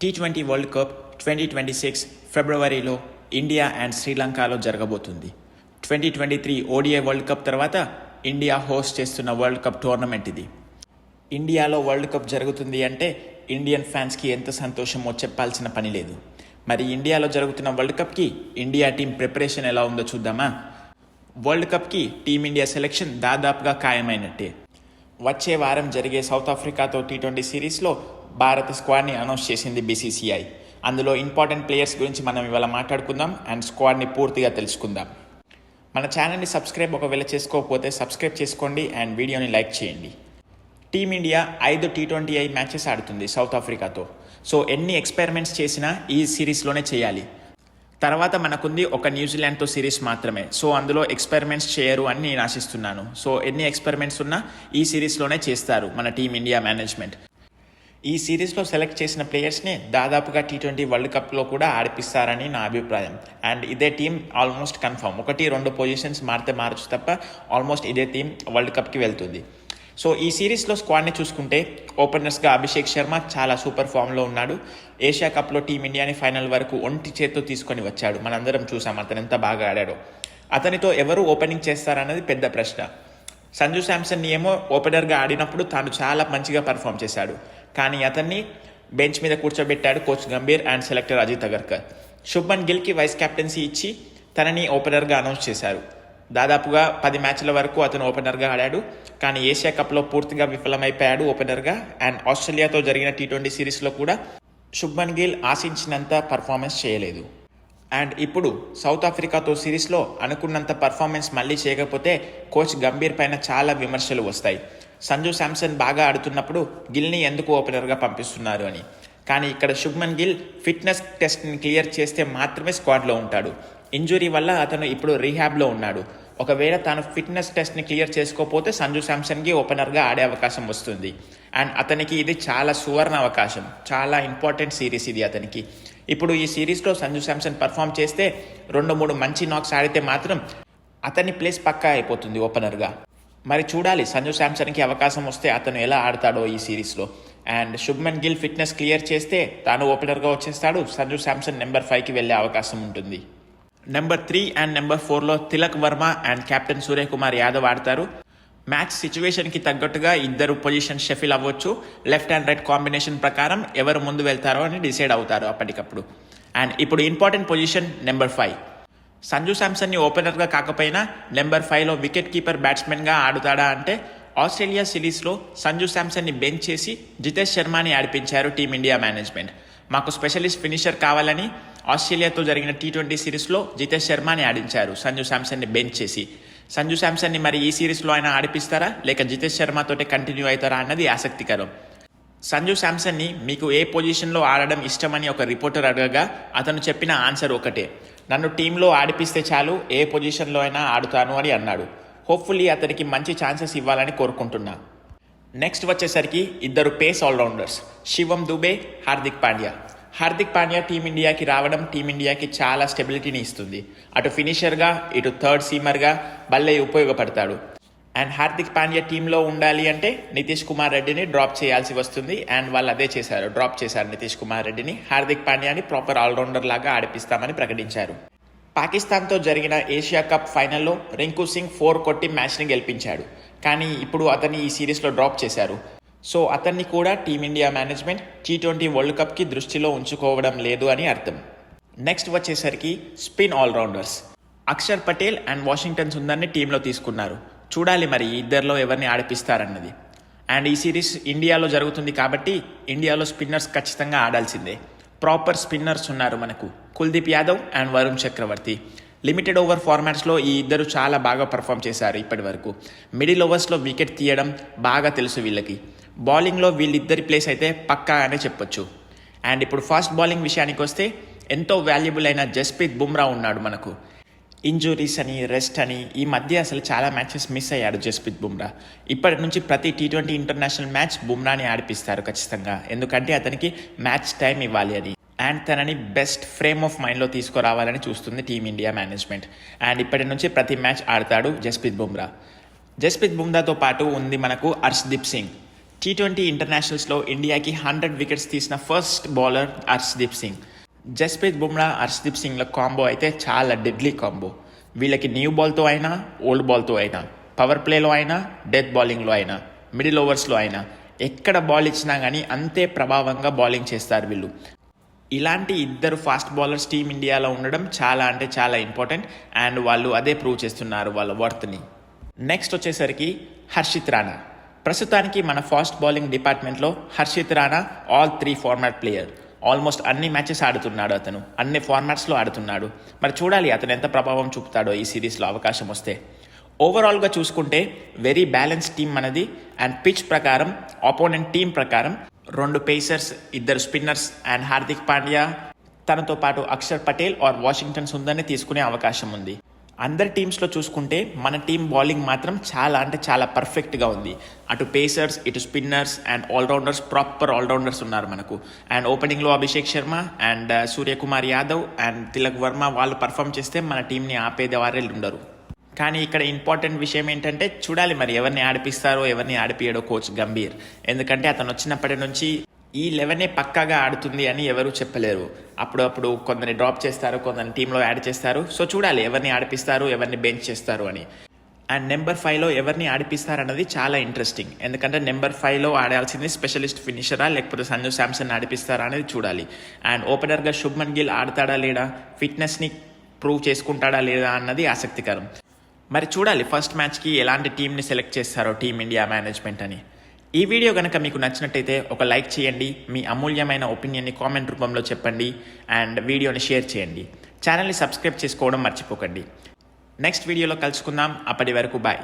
T twenty world cup twenty twenty six ఫిబ్రవరిలో India and శ్రీలంకలో జరగబోతుంది. Twenty twenty three ODI world cup తర్వాత India host చేస్తున్న world cup tournament ఇది. ఇండియాలో వరల్డ్ కప్ జరుగుతుంది అంటే ఇండియన్ ఫ్యాన్స్కి ఎంత సంతోషమో చెప్పాల్సిన పని లేదు. మరి ఇండియాలో జరుగుతున్న వరల్డ్ కప్కి ఇండియా టీం ప్రిపరేషన్ ఎలా ఉందో చూద్దామా? వరల్డ్ కప్కి టీమిండియా సెలెక్షన్ దాదాపుగా ఖాయమైనట్టే. వచ్చే వారం జరిగే సౌత్ ఆఫ్రికాతో టీ ట్వంటీ సిరీస్లో భారత స్క్వాడ్ని అనౌన్స్ చేసింది బీసీసీఐ అందులో ఇంపార్టెంట్ ప్లేయర్స్ గురించి మనం ఇవాళ మాట్లాడుకుందాం అండ్ స్క్వాడ్ని పూర్తిగా తెలుసుకుందాం. మన ఛానల్ని సబ్స్క్రైబ్ ఒకవేళ చేసుకోకపోతే సబ్స్క్రైబ్ చేసుకోండి అండ్ వీడియోని లైక్ చేయండి. టీమిండియా ఐదు టీ ట్వంటీ ఐ మ్యాచెస్ ఆడుతుంది సౌత్ ఆఫ్రికాతో సో ఎన్ని ఎక్స్పెరిమెంట్స్ చేసినా ఈ సిరీస్లోనే చేయాలి. తర్వాత మనకుంది ఒక న్యూజిలాండ్తో సిరీస్ మాత్రమే. సో అందులో ఎక్స్పెరిమెంట్స్ చేయరు అని నేను ఆశిస్తున్నాను. సో ఎన్ని ఎక్స్పెరిమెంట్స్ ఉన్నా ఈ సిరీస్లోనే చేస్తారు మన టీం ఇండియా మేనేజ్మెంట్ ఈ సిరీస్లో సెలెక్ట్ చేసిన ప్లేయర్స్ని దాదాపుగా టీ ట్వంటీ వరల్డ్ కప్లో కూడా ఆడిపిస్తారని నా అభిప్రాయం. అండ్ ఇదే టీం ఆల్మోస్ట్ కన్ఫర్మ్. ఒకటి రెండు పొజిషన్స్ మారితే మారచ్చు తప్ప ఆల్మోస్ట్ ఇదే టీం వరల్డ్ కప్కి వెళ్తుంది. సో ఈ సిరీస్లో స్క్వాడ్ని చూసుకుంటే ఓపెనర్స్గా అభిషేక్ శర్మ చాలా సూపర్ ఫామ్లో ఉన్నాడు. ఏషియా కప్లో టీమిండియాని ఫైనల్ వరకు ఒంటి చేత్తో తీసుకొని వచ్చాడు. మనందరం చూసాం అతను ఎంత బాగా ఆడాడో. అతనితో ఎవరు ఓపెనింగ్ చేస్తారన్నది పెద్ద ప్రశ్న. సంజు శాంసన్ ఏమో ఓపెనర్గా ఆడినప్పుడు తాను చాలా మంచిగా పర్ఫామ్ చేశాడు. కానీ అతన్ని బెంచ్ మీద కూర్చోబెట్టాడు coach Gambhir and selector Ajit Agarkar. Shubman గిల్కి vice captaincy ఇచ్చి తనని ఓపెనర్గా అనౌన్స్ చేశారు. దాదాపుగా పది మ్యాచ్ల వరకు అతను ఓపెనర్గా ఆడాడు. కానీ ఏషియా కప్లో పూర్తిగా విఫలమైపోయాడు ఓపెనర్గా అండ్ ఆస్ట్రేలియాతో జరిగిన టీ ట్వంటీ సిరీస్లో కూడా శుభ్మన్ గిల్ ఆశించినంత పర్ఫార్మెన్స్ చేయలేదు. అండ్ ఇప్పుడు సౌత్ ఆఫ్రికాతో సిరీస్లో అనుకున్నంత పర్ఫార్మెన్స్ మళ్ళీ చేయకపోతే కోచ్ గంభీర్ పైన చాలా విమర్శలు వస్తాయి. సంజు శాంసన్ బాగా ఆడుతున్నప్పుడు గిల్ని ఎందుకు ఓపెనర్గా పంపిస్తున్నారు అని. కానీ ఇక్కడ శుభ్మన్ గిల్ ఫిట్నెస్ టెస్ట్ని క్లియర్ చేస్తే మాత్రమే స్క్వాడ్లో ఉంటాడు. ఇంజురీ వల్ల అతను ఇప్పుడు రీహాబ్లో ఉన్నాడు. ఒకవేళ తాను ఫిట్నెస్ టెస్ట్ని క్లియర్ చేసుకోకపోతే సంజు శాంసన్కి ఓపెనర్గా ఆడే అవకాశం వస్తుంది. అండ్ అతనికి ఇది చాలా సువర్ణ అవకాశం. చాలా ఇంపార్టెంట్ సిరీస్ ఇది అతనికి. ఇప్పుడు ఈ సిరీస్లో సంజు శాంసన్ పర్ఫామ్ చేస్తే రెండు మూడు మంచి నాక్స్ ఆడితే మాత్రం అతని ప్లేస్ పక్కా అయిపోతుంది ఓపెనర్గా. మరి చూడాలి. సంజు శాంసన్కి అవకాశం వస్తే అతను ఎలా ఆడతాడో ఈ సిరీస్లో. And Shubman Gill fitness clear చేస్తే తాను ఓపెనర్గా వచ్చేస్తాడు. సంజు శాంసన్ నెంబర్ ఫైవ్కి వెళ్ళే అవకాశం ఉంటుంది. నెంబర్ త్రీ అండ్ నెంబర్ ఫోర్లో తిలక్ వర్మ అండ్ కెప్టెన్ సూర్యకుమార్ యాదవ్ ఆడతారు. మ్యాచ్ సిచ్యువేషన్కి తగ్గట్టుగా ఇద్దరు పొజిషన్ షెఫిల్ అవ్వచ్చు. లెఫ్ట్ అండ్ రైట్ కాంబినేషన్ ప్రకారం ఎవరు ముందు వెళ్తారో అని డిసైడ్ అవుతారు అప్పటికప్పుడు. అండ్ ఇప్పుడు important position number five. Sanju శాంసన్ని ఓపెనర్గా కాకపోయినా నెంబర్ ఫైవ్లో వికెట్ కీపర్ బ్యాట్స్మెన్గా ఆడుతాడా అంటే ఆస్ట్రేలియా సిరీస్లో సంజు శాంసన్ని బెంచ్ చేసి జితేష్ శర్మని ఆడిపించారు టీమిండియా మేనేజ్మెంట్. మాకు స్పెషలిస్ట్ ఫినిషర్ కావాలని ఆస్ట్రేలియాతో జరిగిన టీ ట్వంటీ సిరీస్లో జితేష్ శర్మని ఆడించారు సంజు శాంసన్ని బెంచ్ చేసి. సంజు శాంసన్ని మరి ఈ సిరీస్లో ఆయన ఆడిపిస్తారా? లేక జితేష్ శర్మతోటే కంటిన్యూ అవుతారా అన్నది ఆసక్తికరం. సంజు శాంసన్ని మీకు ఏ పొజిషన్లో ఆడడం ఇష్టమని ఒక రిపోర్టర్ అడగగా అతను చెప్పిన ఆన్సర్ ఒకటే. నన్ను టీంలో ఆడిపిస్తే చాలు ఏ పొజిషన్లో అయినా ఆడుతాను అని అన్నాడు. హోప్ఫుల్లీ అతనికి మంచి ఛాన్సెస్ ఇవ్వాలని కోరుకుంటున్నా. నెక్స్ట్ వచ్చేసరికి ఇద్దరు పేస్ ఆల్రౌండర్స్ శివం దుబే హార్దిక్ పాండ్యా. హార్దిక్ పాండ్యా టీమిండియాకి రావడం టీమిండియాకి చాలా స్టెబిలిటీని ఇస్తుంది. అటు ఫినిషర్గా ఇటు థర్డ్ సీమర్గా భలే ఉపయోగపడతాడు. అండ్ హార్దిక్ పాండ్యా టీంలో ఉండాలి అంటే నితీష్ కుమార్ రెడ్డిని డ్రాప్ చేయాల్సి వస్తుంది. అండ్ వాళ్ళు అదే చేశారు డ్రాప్ చేశారు నితీష్ కుమార్ రెడ్డిని హార్దిక్ పాండ్యాని ప్రాపర్ ఆల్రౌండర్ లాగా ఆడిపిస్తామని ప్రకటించారు. పాకిస్తాన్తో జరిగిన ఏషియా కప్ ఫైనల్లో రింకు సింగ్ ఫోర్ కొట్టి మ్యాచ్ని గెలిపించాడు. కానీ ఇప్పుడు అతన్ని ఈ సిరీస్లో డ్రాప్ చేశారు. సో అతన్ని కూడా team India management T twenty world కప్కి దృష్టిలో ఉంచుకోవడం లేదు అని అర్థం. నెక్స్ట్ వచ్చేసరికి spin allrounders Axar Patel and Washington సుందర్ని టీంలో తీసుకున్నారు. చూడాలి మరి ఇద్దరిలో ఎవరిని ఆడిపిస్తారన్నది. అండ్ ఈ సిరీస్ ఇండియాలో జరుగుతుంది కాబట్టి ఇండియాలో స్పిన్నర్స్ ఖచ్చితంగా ఆడాల్సిందే. ప్రాపర్ స్పిన్నర్స్ ఉన్నారు మనకు. Kuldeep Yadav and Varun Chakravarthy. Limited over ఫార్మాట్స్లో ఈ ఇద్దరు చాలా బాగా పర్ఫామ్ చేశారు ఇప్పటి వరకు. మిడిల్ ఓవర్స్లో వికెట్ తీయడం బాగా తెలుసు వీళ్ళకి. బౌలింగ్లో వీళ్ళిద్దరి ప్లేస్ అయితే పక్కా అనే చెప్పొచ్చు. అండ్ ఇప్పుడు ఫాస్ట్ బౌలింగ్ విషయానికి వస్తే ఎంతో వాల్యుబుల్ అయిన జస్ప్రీత్ బుమ్రా ఉన్నాడు మనకు. ఇంజురీస్ అని రెస్ట్ అని ఈ మధ్య అసలు చాలా మ్యాచెస్ మిస్ అయ్యాడు జస్ప్రీత్ బుమ్రా. ఇప్పటి నుంచి ప్రతి టీ ట్వంటీ ఇంటర్నేషనల్ మ్యాచ్ బుమ్రాని ఆడిపిస్తారు ఖచ్చితంగా. ఎందుకంటే అతనికి మ్యాచ్ టైం ఇవ్వాలి అని అండ్ తనని బెస్ట్ ఫ్రేమ్ ఆఫ్ మైండ్లో తీసుకురావాలని చూస్తుంది టీమిండియా మేనేజ్మెంట్ అండ్ ఇప్పటి నుంచి ప్రతి మ్యాచ్ ఆడతాడు జస్ప్రీత్ బుమ్రా. జస్ప్రీత్ బుమ్రాతో పాటు ఉంది మనకు హర్ష్దీప్ సింగ్. టీ ట్వంటీ ఇంటర్నేషనల్స్లో ఇండియాకి హండ్రెడ్ వికెట్స్ తీసిన ఫస్ట్ బౌలర్ హర్షదీప్ సింగ్. జస్ప్రీత్ బుమ్రా హర్షదీప్ సింగ్ల కాంబో అయితే చాలా డెడ్లీ కాంబో. వీళ్ళకి న్యూ బాల్తో అయినా ఓల్డ్ బాల్తో అయినా పవర్ ప్లేలో అయినా డెత్ బౌలింగ్లో అయినా మిడిల్ ఓవర్స్లో అయినా ఎక్కడ బాల్ ఇచ్చినా కానీ అంతే ప్రభావంగా బౌలింగ్ చేస్తారు వీళ్ళు. ఇలాంటి ఇద్దరు ఫాస్ట్ బౌలర్స్ టీమ్ ఇండియాలో ఉండడం చాలా అంటే చాలా ఇంపార్టెంట్ అండ్ వాళ్ళు అదే ప్రూవ్ చేస్తున్నారు వాళ్ళ వర్త్ని నెక్స్ట్ వచ్చేసరికి హర్షిత్ రాణా. ప్రస్తుతానికి మన ఫాస్ట్ బౌలింగ్ డిపార్ట్మెంట్లో Harshit Rana all three format player almost అన్ని మ్యాచెస్ ఆడుతున్నాడు అతను. అన్ని ఫార్మాట్స్లో ఆడుతున్నాడు. మరి చూడాలి అతను ఎంత ప్రభావం చూపుతాడో ఈ సిరీస్లో అవకాశం వస్తే. ఓవరాల్గా చూసుకుంటే వెరీ బ్యాలెన్స్ టీం మనది అండ్ పిచ్ ప్రకారం ఆపోనెంట్ టీం ప్రకారం రెండు పేసర్స్ ఇద్దరు స్పిన్నర్స్ అండ్ హార్దిక్ పాండ్యా తనతో పాటు అక్షర్ పటేల్ ఆర్ వాషింగ్టన్ సుందర్ని తీసుకునే అవకాశం ఉంది. అందరి టీమ్స్లో చూసుకుంటే మన టీం బౌలింగ్ మాత్రం చాలా అంటే చాలా పర్ఫెక్ట్గా ఉంది. అటు పేసర్స్ ఇటు spinners and allrounders proper allrounders ఉన్నారు మనకు. అండ్ ఓపెనింగ్లో Abhishek Sharma and uh, Suryakumar Yadav and Tilak Varma వాళ్ళు పర్ఫామ్ చేస్తే మన టీంని ఆపేదేవారే ఉండరు. కానీ ఇక్కడ ఇంపార్టెంట్ విషయం ఏంటంటే చూడాలి మరి ఎవరిని ఆడిపిస్తారో ఎవరిని ఆడిపియడో కోచ్ గంభీర్. ఎందుకంటే అతను వచ్చినప్పటి నుంచి ఈ లెవెనే పక్కాగా ఆడుతుంది అని ఎవరు చెప్పలేరు. అప్పుడప్పుడు కొందరిని డ్రాప్ చేస్తారు కొందరిని టీంలో యాడ్ చేస్తారు. సో చూడాలి ఎవరిని ఆడిపిస్తారు ఎవరిని బెంచ్ చేస్తారు అని. అండ్ నెంబర్ ఫైవ్లో ఎవరిని ఆడిపిస్తారు అన్నది చాలా ఇంట్రెస్టింగ్. ఎందుకంటే నెంబర్ ఫైవ్లో ఆడాల్సింది స్పెషలిస్ట్ ఫినిషరా లేకపోతే సంజు శాంసన్ ఆడిపిస్తారా అనేది చూడాలి. అండ్ ఓపెనర్గా శుభ్మన్ గిల్ ఆడతాడా లేడా ఫిట్నెస్ని ప్రూవ్ చేసుకుంటాడా లేదా అన్నది ఆసక్తికరం. మరి చూడాలి ఫస్ట్ మ్యాచ్కి ఎలాంటి టీంని సెలెక్ట్ చేస్తారో టీమిండియా మేనేజ్మెంట్ అని. ఈ వీడియో కనుక మీకు నచ్చినట్టయితే ఒక లైక్ చేయండి మీ అమూల్యమైన ఒపీనియన్ని కామెంట్ రూపంలో చెప్పండి అండ్ వీడియోని షేర్ చేయండి. ఛానల్ని సబ్స్క్రైబ్ చేసుకోవడం మర్చిపోకండి. నెక్స్ట్ వీడియోలో కలుసుకుందాం. అప్పటి వరకు బాయ్.